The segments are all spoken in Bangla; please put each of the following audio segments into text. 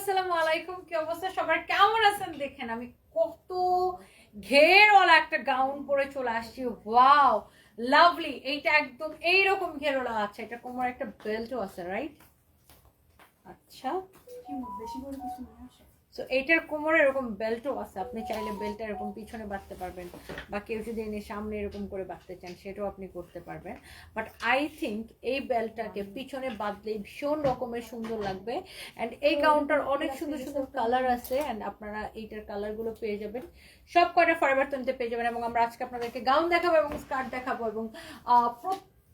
আসসালামু আলাইকুম, কি অবস্থা? সবার কেমন আছেন? দেখেন, আমি কত ঘেরওয়ালা একটা গাউন পরে চলে আসছি। ওয়াও, লাভলি, এইটা একদম এইরকম ঘেরওয়ালা। আছে এটা কোমর একটা বেল্টও আছে রাইট আচ্ছা। বেশি করে কিছু নিয়ে আসে সো এইটার কোমরে এরকম বেল্টও আছে। আপনি চাইলে বেল্টটা এরকম পিছনে বাঁধতে পারবেন বা কেউ যদি এনে সামনে এরকম করে বাঁধতে চান সেটাও আপনি করতে পারবেন। বাট আই থিঙ্ক এই বেল্টটাকে পিছনে বাঁধলেই ভীষণ রকমের সুন্দর লাগবে। অ্যান্ড এই কাউন্টার অনেক সুন্দর সুন্দর কালার আছে অ্যান্ড আপনারা এইটার কালারগুলো পেয়ে যাবেন। সব কয়টা ফরওয়ার্ড তন্তে পেয়ে যাবেন এবং আমরা আজকে আপনাদেরকে গাউন দেখাবো এবং স্কার্ট দেখাবো এবং আহ,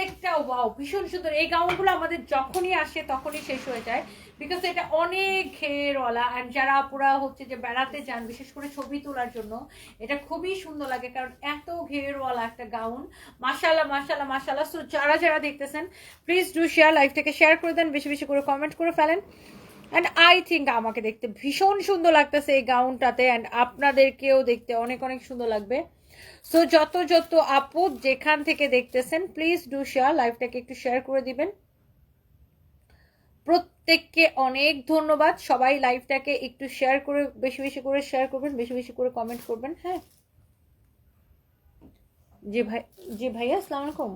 প্রত্যেকটা ওয়াও ভীষণ সুন্দর। এই গাউনগুলো আমাদের যখনই আসে, তখনই শেষ হয়ে যায়। বিকজ এটা অনেক ঘেরওয়ালা অ্যান্ড যারা পুরা হচ্ছে যে বেড়াতে যান, বিশেষ করে ছবি তোলার জন্য, এটা খুবই সুন্দর লাগে কারণ এত ঘেরওয়ালা একটা গাউন। মাশাল্লাহ মাশাল্লাহ মাশাল্লাহ সো যারা যারা দেখতেছেন প্লিজ ডু শেয়ার লাইভটাকে শেয়ার করে দেন, বেশি বেশি করে কমেন্ট করে ফেলেন। অ্যান্ড আই থিঙ্ক আমাকে দেখতে ভীষণ সুন্দর লাগতেছে এই গাউনটাতে অ্যান্ড আপনাদেরকেও দেখতে অনেক অনেক সুন্দর লাগবে। সো যত যত আপু যেখান থেকে দেখতেছেন প্লিজ ডু শেয়ার লাইভটাকে একটু শেয়ার করে দিবেন। প্রত্যেককে অনেক ধন্যবাদ। সবাই লাইভটাকে একটু শেয়ার করে, বেশি বেশি করে শেয়ার করবেন, বেশি বেশি করে কমেন্ট করবেন হ্যাঁ? জি ভাই, জি ভাইয়া, আসসালামু আলাইকুম।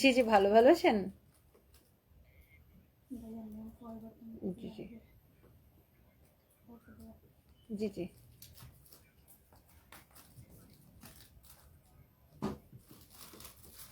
জি জি, ভালো ভালো আছেন? জি জি। জি জি।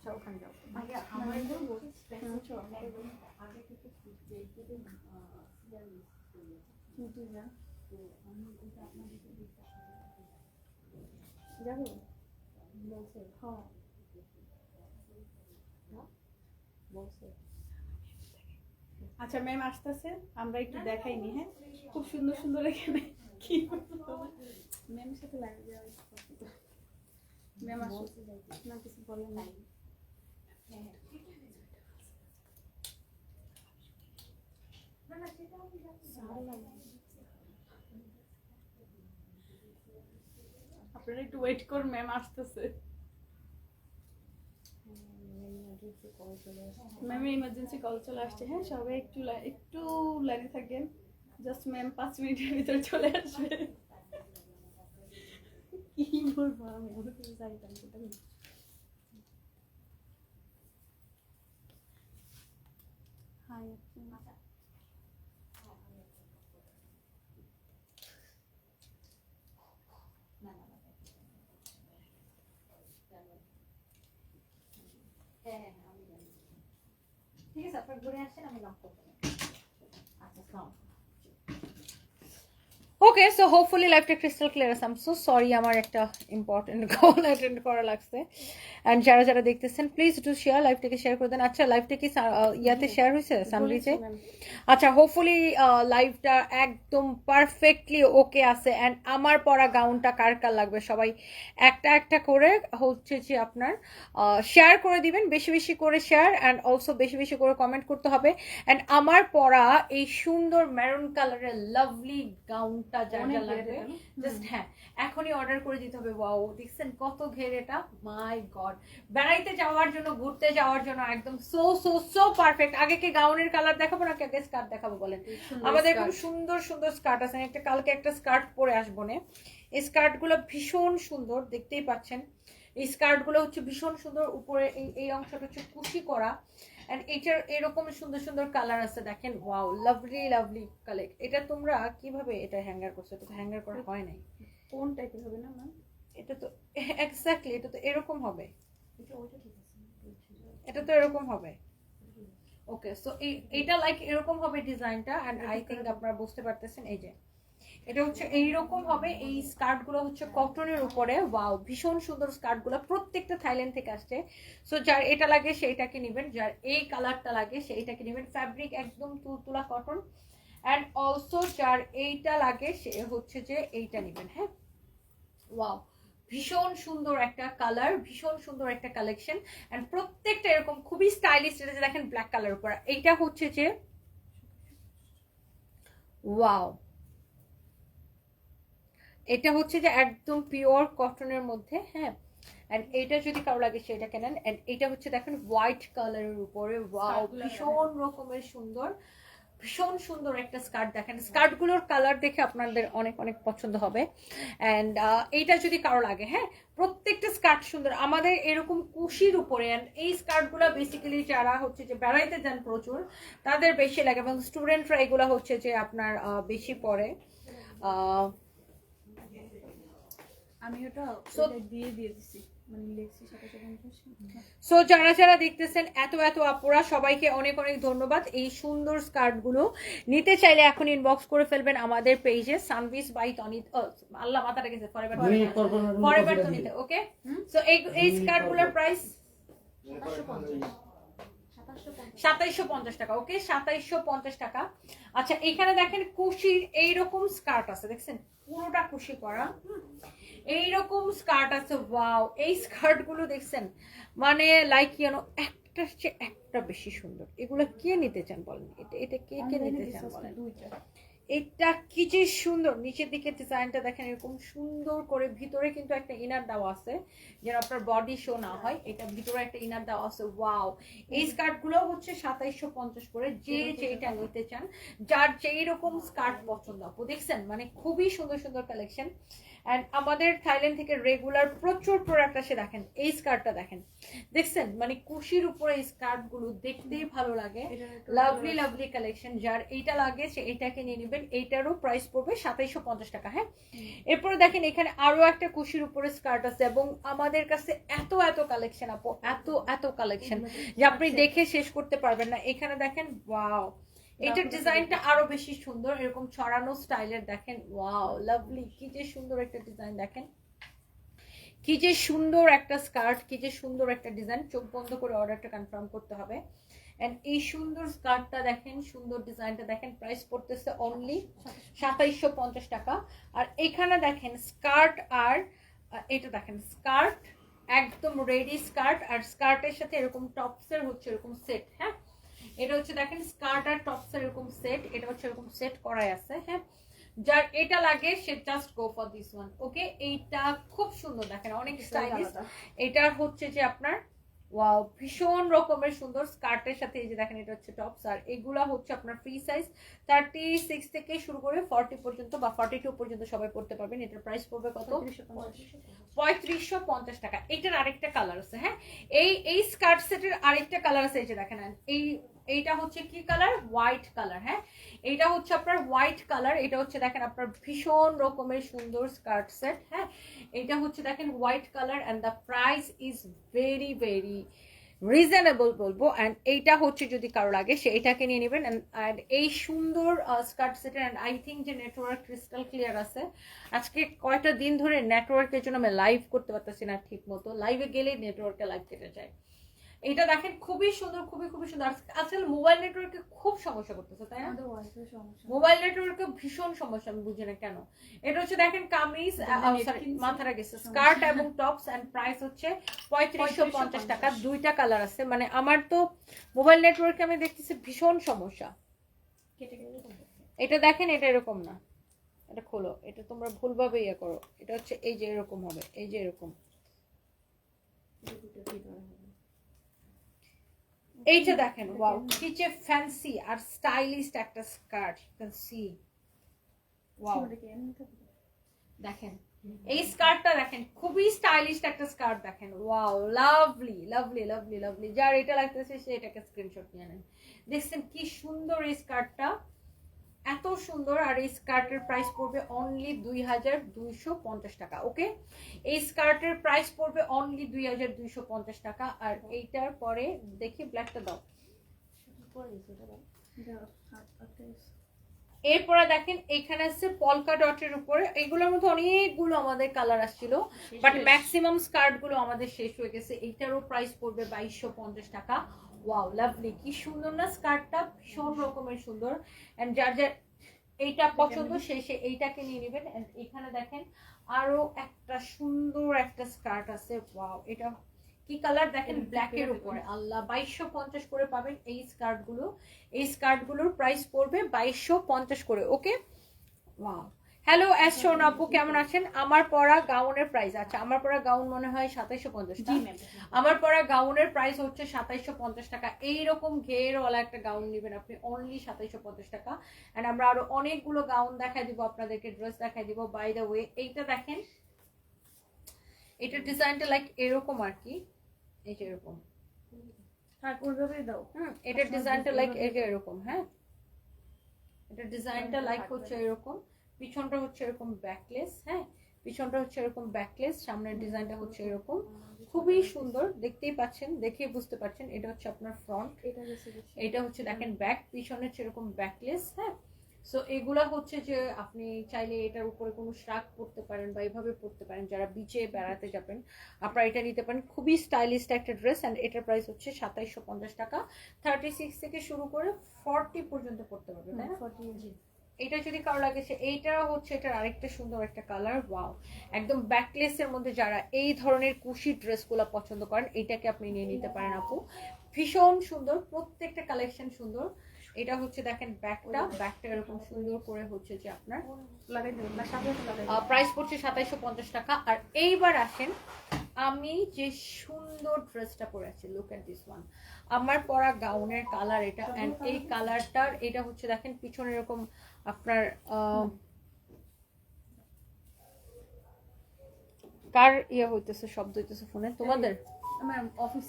আচ্ছা ওখানে যাও ভাইয়া আমার আগে থেকে যাব বলছে হ্যাঁ বলছে আচ্ছা ম্যাম আসতেছে আমরা একটু দেখাইনি হ্যাঁ খুব সুন্দর সুন্দর এখানে কি ম্যামের সাথে লাগে যাওয়া ম্যাম আসছে না কিছু বলেন নাই আপনারা একটু ওয়েট করুন ম্যাম আসতেছে। ম্যাম ইমার্জেন্সি কল চলে আসছে। হ্যাঁ সবাই একটু একটু লাইনে থাকেন। জাস্ট ম্যাম পাঁচ মিনিটের ভিতরে চলে আসবে। কি বলব, আমি আমি কিছু Yeah, I'm good. I think it's up é good. I think I'm good. I think it's up for good. I think it's. Okay so hopefully লাইফটা ক্রিস্টাল ক্লিয়ার আছে. আম সো সরি আমার একটা ইম্পর্টেন্ট কল অ্যাটেন্ড করা লাগছে। অ্যান্ড যারা যারা দেখতেছেন প্লিজ ডু শেয়ার লাইফটাকে শেয়ার করে দেন। আচ্ছা লাইফটা কি ইয়াতে শেয়ার হয়েছে বলেছি, আচ্ছা হোপফুলি লাইফটা একদম পারফেক্টলি ওকে আছে। অ্যান্ড আমার পরা গাউনটা কার কার লাগবে? সবাই একটা একটা করে হচ্ছে যে আপনার শেয়ার করে দিবেন বেশি বেশি করে শেয়ার অ্যান্ড অলসো বেশি বেশি করে কমেন্ট করতে হবে। অ্যান্ড আমার পরা এই সুন্দর মেরুন কালারের লাভলি গাউনটা অনেক যা লাগবে? জাস্ট হ্যাঁ এখনই অর্ডার করে দিতে হবে। ওয়াও দেখছেন কত ঘের এটা? মাই গড বেড়াইতে যাওয়ার জন্য ঘুরতে যাওয়ার জন্য একদম সো সো সো পারফেক্ট আগে কি গাউনের কালার দেখাবো নাকি আগে স্কার্ট দেখাবো বলেন? আমাদের খুব সুন্দর সুন্দর স্কার্ট আছে। একটা কালকে একটা স্কার্ট পরে আসব না। এই স্কার্টগুলো ভীষণ সুন্দর দেখতেই পাচ্ছেন। এই স্কার্টগুলো হচ্ছে ভীষণ সুন্দর। উপরে এই এই অংশটা হচ্ছে কুশি করা। এন্ড এটার এরকম সুন্দর সুন্দর কালার আছে দেখেন ওয়াও লাভলি লাভলি কালেক্ট এটা তোমরা কীভাবে এটা হ্যাঙ্গার করছ? এটা তো হ্যাঙ্গার করা হয় নাই। কোন টাইপের হবে না ম্যাম এটা তো এক্স্যাক্টলি এটা তো এরকম হবে। এটা তো এরকম হবে। ওকে সো এইটা লাইক এরকম হবে ডিজাইনটা এন্ড আই থিঙ্ক আপনারা বুঝতে পারতেছেন এই যে। এটা হচ্ছে এইরকম হবে, এই স্কার্টগুলো হচ্ছে কটনের উপরে। ওয়াও ভীষণ সুন্দর স্কার্টগুলো। প্রত্যেকটা থাইল্যান্ড থেকে আসছে। সো যার এটা লাগে সেইটাকে নেবেন, যার এই কালারটা লাগে সেইটাকে নেবেন। ফ্যাব্রিক একদম তুলতুলা কটন অ্যান্ড অলসো যার এইটা লাগে সে হচ্ছে যে এইটা নেবেন হ্যাঁ? ওয়াও ভীষণ সুন্দর একটা কালার ভীষণ সুন্দর একটা কালেকশন অ্যান্ড প্রত্যেকটা এরকম খুবই স্টাইলিশ এটা যে দেখেন ব্ল্যাক কালার উপর। এইটা হচ্ছে যে ওয়াও এটা হচ্ছে যে একদম পিওর কটনের মধ্যে হ্যাঁ? এন্ড এটা যদি কারও লাগে সেটা কেনেন। এন্ড এটা হচ্ছে দেখেন হোয়াইট কালারের উপরে। ওয়াও ভীষণ রকমের সুন্দর। ভীষণ সুন্দর একটা স্কার্ট দেখেন। স্কার্টগুলোর কালার দেখে আপনাদের অনেক অনেক পছন্দ হবে। অ্যান্ড এইটা যদি কারও লাগে হ্যাঁ? প্রত্যেকটা স্কার্ট সুন্দর। আমাদের এরকম কুশির উপরে অ্যান্ড এই স্কার্টগুলো বেসিক্যালি যারা হচ্ছে যে বেড়াইতে যান প্রচুর তাদের বেশি লাগে। এবং স্টুডেন্টরা এগুলো হচ্ছে যে আপনার বেশি আহ, আমি ওটা দিয়ে দিয়ে দিছি মানে। সো যারা যারা দেখতেছেন এত এত আপুরা সবাইকে অনেক অনেক ধন্যবাদ। এই সুন্দর স্কার্টগুলো নিতে চাইলে এখন ইনবক্স করে ফেলবেন আমাদের পেজে সানভিস বাই তনিত আল্লাহ মাথাটা গেছে ফরএভার ফরএভার তনিতে ওকে সো এই এই স্কার্টগুলোর প্রাইস সাতাইশশো পঞ্চাশ। টাকা ওকে সাতাইশশো পঞ্চাশ টাকা। আচ্ছা এখানে দেখেন কুশির এইরকম স্কার্ট আছে দেখছেন? পুরোটা কুশি করা। এইরকম স্কার্ট আছে ওয়াও এই স্কার্টগুলো দেখছেন? মানে লাইক ইউনো একটা চেয়ে একটা বেশি সুন্দর। এগুলো কে নিতে চান বলেন? এটা এটা কে কে নিতে চান বলেন? এটা কি যে সুন্দর! নিচের দিকে ডিজাইনটা দেখেন এরকম সুন্দর করে ভিতরে কিন্তু একটা ইনার দেওয়া আছে যেন আপনার বডি শো না হয়। এটা ভিতরে একটা ইনার দেওয়া আছে ওয়াও এই স্কার্টগুলো হচ্ছে সাতাইশশো পঞ্চাশ করে যে যেটা নিতে চান যার যেই রকম স্কার্ট পছন্দ। আপু দেখছেন? মানে খুবই সুন্দর সুন্দর কালেকশন অ্যান্ড আমাদের থাইল্যান্ড থেকে রেগুলার প্রচুর প্রোডাক্ট আসে দেখেন এই স্কার্টটা দেখেন। দেখছেন? মানে কুশির উপরে এই স্কার্টগুলো দেখতেই ভালো লাগে। লাভলি লাভলি কালেকশন যার এইটা লাগে সে এটাকে নিয়ে নেবেন। এইটারও প্রাইস পড়বে সাতাইশশো পঞ্চাশ টাকা হ্যাঁ? এরপরে দেখেন এখানে আরও একটা কুশির উপরে স্কার্ট আছে এবং আমাদের কাছে এত এত কালেকশন আপু এত এত কালেকশন যে আপনি দেখে শেষ করতে পারবেন না। এখানে দেখেন ওয়াও এটার ডিজাইনটা আরও বেশি সুন্দর এরকম ছড়ানো স্টাইলের দেখেন। ওয়াও লাভলি কি যে সুন্দর একটা ডিজাইন দেখেন। কি যে সুন্দর একটা স্কার্ট কি যে সুন্দর একটা ডিজাইন। চোখ বন্ধ করে অর্ডারটা কনফার্ম করতে হবে। এন্ড এই সুন্দর স্কার্টটা দেখেন সুন্দর ডিজাইনটা দেখেন প্রাইস পড়তেছে অনলি সাতাইশশো পঞ্চাশ টাকা। আর এখানে দেখেন স্কার্ট আর এটা দেখেন স্কার্ট একদম রেডি স্কার্ট। আর স্কার্টের সাথে এরকম টপসের হচ্ছে এরকম সেট হ্যাঁ? এটা হচ্ছে দেখেন স্কার্ট আর টপসের এরকম সেট এটা হচ্ছে এরকম সেট করাই আছে হ্যাঁ? যার এটা লাগে সে just go for this one okay এইটা খুব সুন্দর দেখেন অনেক স্টাইলিশ এটার হচ্ছে যে আপনার ওয়াও ভীষণ রকমের সুন্দর স্কার্টের সাথে এই যে দেখেন এটা হচ্ছে টপস আর এগুলা হচ্ছে আপনার ফ্রি সাইজ থার্টি সিক্স থেকে শুরু করে ফর্টি পর্যন্ত বা ফর্টি টু পর্যন্ত সবাই পড়তে পারবেন। এটার প্রাইস পড়বে কত? পঁয়ত্রিশশো পঞ্চাশ। টাকা। এটার আরেকটা কালার আছে হ্যাঁ? এই এই স্কার্ট সেটের আরেকটা কালার আছে এই যে দেখেন এই এইটা হচ্ছে কি কালার? হোয়াইট কালার হ্যাঁ? এইটা হচ্ছে আপনার হোয়াইট কালার, এটা হচ্ছে দেখেন আপনার ভীষণ রকমের সুন্দর স্কার্ট সেট হ্যাঁ? এটা হচ্ছে দেখেন white colour and the price is very very reasonable বলব। অ্যান্ড এইটা হচ্ছে যদি কারও লাগে, সে এটাকে নিয়ে নেবেন। অ্যান্ড এই সুন্দর স্কার্ট সেটের অ্যান্ড আই থিঙ্ক যে নেটওয়ার্ক ক্রিস্টাল ক্লিয়ার আছে। আজকে কয়টা দিন ধরে নেটওয়ার্কের জন্য আমি লাইভ করতে পারতেছি না ঠিক মতো লাইভে গেলেই নেটওয়ার্কে লাইভ কেটে যায়। এটা দেখেন খুবই সুন্দর খুবই খুবই সুন্দর। আজ- আজকাল মোবাইল নেটওয়ার্কে খুব সমস্যা করতেছে তাই না? মোবাইল নেটওয়ার্কে ভীষণ সমস্যা আমি বুঝি না কেন। এটা হচ্ছে দেখেন কামিজ। মাথাটা গেছে স্কার্ট এবং টপস এন্ড প্রাইস হচ্ছে পঁয়ত্রিশশো পঞ্চাশ টাকা। দুইটা কালার আছে। মানে আমার তো মোবাইল নেটওয়ার্কে আমি দেখতেছি ভীষণ সমস্যা। এটা দেখেন এটা এরকম না। এটা খোলো। এটা তোমরা ভুলভাবে ইয়ে করো। এটা হচ্ছে এই যে এরকম হবে এই যে এরকম। এইটা দেখেন ওয়াও কি যে ফ্যান্সি আর স্টাইলিস্ট একটা skirt you can see wow দেখেন এই স্কার্টটা দেখেন খুবই স্টাইলিশ একটা স্কার্ট দেখেন wow lovely lovely lovely lovely যার এটা লাগতেছে সে এটাকে স্ক্রিনশট নিয়ে নেন। দেখছেন কি সুন্দর এই স্কার্টটা এত সুন্দর আর এই স্কার্টের প্রাইস পড়বে অনলি দুই হাজার দুইশো পঞ্চাশ টাকা ওকে এই স্কার্টের প্রাইস পড়বে অনলি দুই হাজার দুইশো পঞ্চাশ টাকা আর এইটার পরে দেখি ব্ল্যাকটা দাও। এরপরে দেখেন এখানে আছে পলকা ডটের উপরে এগুলোর মধ্যে অনেকগুলো আমাদের কালার আসছিল বাট ম্যাক্সিমাম স্কার্টগুলো আমাদের শেষ হয়ে গেছে এইটারও প্রাইস পড়বে বাইশশো পঞ্চাশ টাকা ওয়াও লাভলি কি সুন্দর না স্কার্টটা ভীষণ রকমের সুন্দর। এন্ড যার যার এইটা পছন্দ সে সে এইটাকে নিয়ে নেবেন। এখানে দেখেন আরও একটা সুন্দর একটা স্কার্ট আছে। ওয়াও এটা কি কালার? দেখেন ব্ল্যাক এর উপরে। আল্লাহ বাইশশো পঞ্চাশ করে পাবেন এই স্কার্টগুলো এই স্কার্টগুলোর প্রাইস পড়বে বাইশশো পঞ্চাশ করে ওকে ওয়াও হ্যালো এস সোনা আপু কেমন আছেন? আমার পরা গাউনের প্রাইস আচ্ছা আমার পরা গাউন মনে হয় সাতাইশো পঞ্চাশ ম্যাম আমার পরা গাউনের প্রাইস হচ্ছে সাতাইশো পঞ্চাশ টাকা। এইরকম ঘেরওয়ালা একটা গাউন নেবেন আপনি অনলি সাতাইশো পঞ্চাশ টাকা। অ্যান্ড আমরা আরও অনেকগুলো গাউন দেখাই দিব আপনাদেরকে ড্রেস দেখাই দিব। বাই দ্য ওয়ে এইটা দেখেন এটার ডিজাইনটা লাইক এরকম আর কি। এই যে এরকম। থাক ওইভাবেই দাও। হুম এটার ডিজাইনটা লাইক এই যে এরকম হ্যাঁ। এটার ডিজাইনটা লাইক হচ্ছে এরকম। পিছনটা হচ্ছে এরকম ব্যাকলেস হ্যাঁ? পিছনটা হচ্ছে এরকম ব্যাকলেস সামনের ডিজাইনটা হচ্ছে এরকম। খুবই সুন্দর দেখতেই পাচ্ছেন দেখে বুঝতে পারছেন এটা হচ্ছে আপনার ফ্রন্ট এটা হচ্ছে দেখেন ব্যাক পিছনে হচ্ছে এরকম ব্যাকলেস হ্যাঁ? সো এগুলা হচ্ছে যে আপনি চাইলে এটার উপরে কোনো শাক পরতে পারেন বা এইভাবে পরতে পারেন যারা বিচে বেড়াতে যাবেন আপনারা এটা নিতে পারেন। খুবই স্টাইলিশ একটা ড্রেস অ্যান্ড এটার প্রাইস হচ্ছে সাতাইশশো পঞ্চাশ টাকা। থার্টি সিক্স থেকে শুরু করে ফর্টি পর্যন্ত পড়তে পারবে তাই না? ফর্টি এটা যদি কারও লাগে সে এইটা হচ্ছে এটার আরেকটা সুন্দর একটা কালার ওয়াও একদম ব্যাকলেসের মধ্যে যারা এই ধরনের কুশি ড্রেসগুলো পছন্দ করেন এটাকে আপনি নিয়ে নিতে পারেন আপু। ভীষণ সুন্দর প্রত্যেকটা কালেকশন সুন্দর। এটা হচ্ছে দেখেন ব্যাকটা ব্যাকটা এরকম সুন্দর করে হচ্ছে যে আপনার প্রাইস পড়ছে সাতাইশো পঞ্চাশ টাকা। আর এইবার আসেন আমি যে সুন্দর ড্রেসটা পরে আছি লুক অ্যাট দিস ওয়ান আমার পরা গাউনের কালার এটা অ্যান্ড এই কালারটার এটা হচ্ছে দেখেন পিছনে এরকম আপনার আহ, কার ইয়ে হইতেছে শব্দ হইতেছে ফোনে তোমাদের?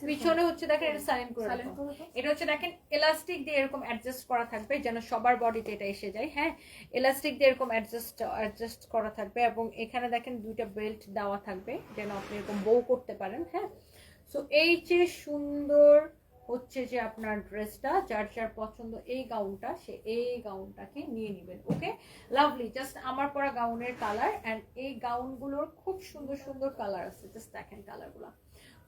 পিছনে হচ্ছে দেখেন এটা সাইলেন্ট করে। এটা হচ্ছে দেখেন এলাস্টিক দিয়ে এরকম অ্যাডজাস্ট করা থাকবে যেন সবার বডিতে এটা এসে যায় হ্যাঁ? এলাস্টিক দিয়ে এরকম অ্যাডজাস্ট অ্যাডজাস্ট করা থাকবে এবং এখানে দেখেন দুইটা বেল্ট দেওয়া থাকবে যেন আপনি এরকম বউ করতে পারেন হ্যাঁ? সো এই যে সুন্দর হচ্ছে যে আপনার ড্রেসটা যার যার পছন্দ এই গাউনটা সে এই গাউনটাকে নিয়ে নেবেন ওকে লাভলি জাস্ট আমার পরা গাউনের কালার অ্যান্ড এই গাউনগুলোর খুব সুন্দর সুন্দর কালার আছে জাস্ট দেখেন কালারগুলো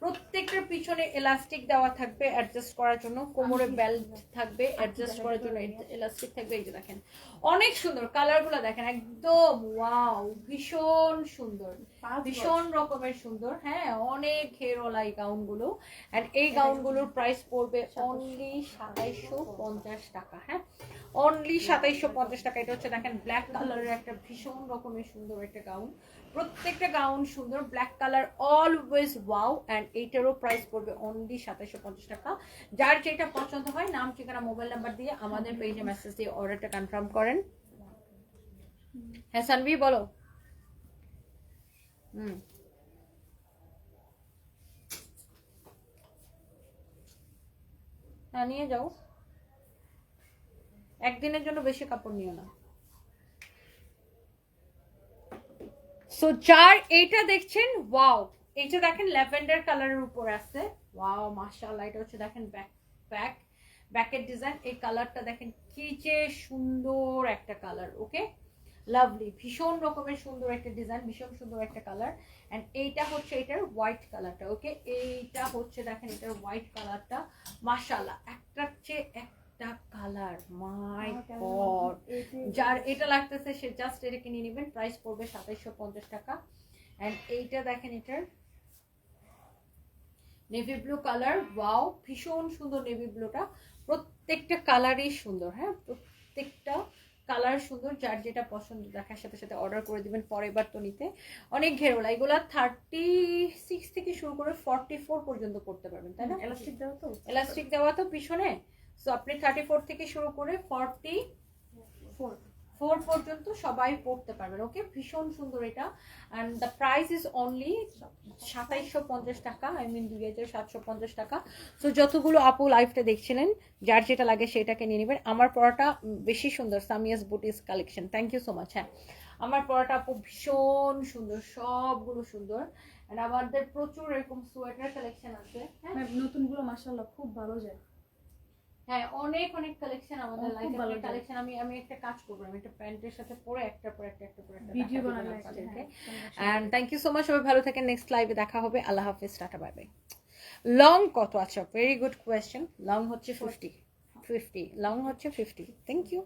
প্রত্যেকটার পিছনে এলাস্টিক দেওয়া থাকবে অ্যাডজাস্ট করার জন্য। কোমরে বেল্ট থাকবে অ্যাডজাস্ট করার জন্য এলাস্টিক থাকবে এই যে দেখেন। অনেক সুন্দর কালারগুলো দেখেন একদম ওয়াও ভীষণ সুন্দর। ভীষণ রকমের সুন্দর হ্যাঁ অনেক ঘেরওয়ালা এই গাউনগুলো অ্যান্ড এই গাউনগুলোর প্রাইস পড়বে অনলি সাতাইশশো পঞ্চাশ টাকা হ্যাঁ অনলি সাতাইশশো পঞ্চাশ টাকা। এটা হচ্ছে দেখেন ব্ল্যাক কালারের একটা ভীষণ রকমের সুন্দর একটা গাউন প্রত্যেকটা গাউন সুন্দর black colour always wow and এইটারও price পড়বে অনলি সাতাইশশো পঞ্চাশ টাকা। যার যেটা পছন্দ হয় নাম ঠিকানা মোবাইল নাম্বার দিয়ে আমাদের পেজে মেসেজ দিয়ে অর্ডারটা কনফার্ম করেন। হ্যাঁ সানভি বলো। হুম নিয়ে যাও। একদিনের জন্য বেশি কাপড় নিও না। সো যার এইটা দেখছেন ওয়াও এইটা দেখেন ল্যাভেন্ডার কালারের উপর আছে। ওয়াও মাশাআল্লাহ, এটা হচ্ছে দেখেন ব্যাক ব্যাক ব্যাকের ডিজাইন এই কালারটা দেখেন কি যে সুন্দর একটা কালার ওকে লাভলি ভীষণ রকমের সুন্দর একটা ডিজাইন ভীষণ সুন্দর একটা কালার এন্ড এইটা হচ্ছে এটার হোয়াইট কালারটা ওকে এইটা হচ্ছে দেখেন এটার হোয়াইট কালারটা একটার চেয়ে একটা কালার মাই গড যার এটা লাগতেছে সে জাস্ট এটাকে নিয়ে নেবেন প্রাইস পড়বে সাতাইশশো পঞ্চাশ টাকা। অ্যান্ড এইটা দেখেন এটার নেভি ব্লু কালার ওয়াও ভীষণ সুন্দর নেভি ব্লুটা প্রত্যেকটা কালারই সুন্দর হ্যাঁ? প্রত্যেকটা কালার সুন্দর যার যেটা পছন্দ দেখার সাথে সাথে অর্ডার করে দিবেন পরের বার তো নিতে অনেক ঘেরোলা এগুলা থার্টি সিক্স থেকে শুরু করে ফর্টি ফোর পর্যন্ত করতে পারবেন তাই না? এলাস্টিক দেওয়া তো? এলাস্টিক দেওয়া তো পিছনে। সো আপনি থার্টি ফোর থেকে শুরু করে ফর্টি ফোর ফোর পর্যন্ত সবাই পড়তে পারবেন। ওকে ভীষণ সুন্দর এটা। And the price is only সাতাইশশো পঞ্চাশ টাকা। আই মিন দুই হাজার সাতশো পঞ্চাশ টাকা। সো যতগুলো আপু লাইফটা দেখছিলেন, যার যেটা লাগে সেটাকে নিয়ে নেবেন। আমার পড়াটা বেশি সুন্দর, Samia's boutiques collection thank you so much হ্যাঁ। আমার পড়াটা আপু ভীষণ সুন্দর, সবগুলো সুন্দর। অ্যান্ড আমাদের প্রচুর এরকম সোয়েটার কালেকশন আছে হ্যাঁ। নতুনগুলো মাশাআল্লাহ খুব ভালো যায়। হ্যাঁ অনেক অনেক কালেকশন আমাদের ভালো কালেকশন আমি আমি একটা কাজ করব আমি একটা প্যান্টের সাথে পরে একটা পরে একটা একটা পরে একটা ভিডিও বানাবো and thank you so much সবাই ভালো থাকেন। নেক্সট লাইভে দেখা হবে। আল্লাহ হাফেজ টাটা বাই বাই লং কত আচ্ছা ভেরি গুড কোয়েশ্চেন লং হচ্ছে ফিফটি ফিফটি লং হচ্ছে ফিফটি থ্যাংক ইউ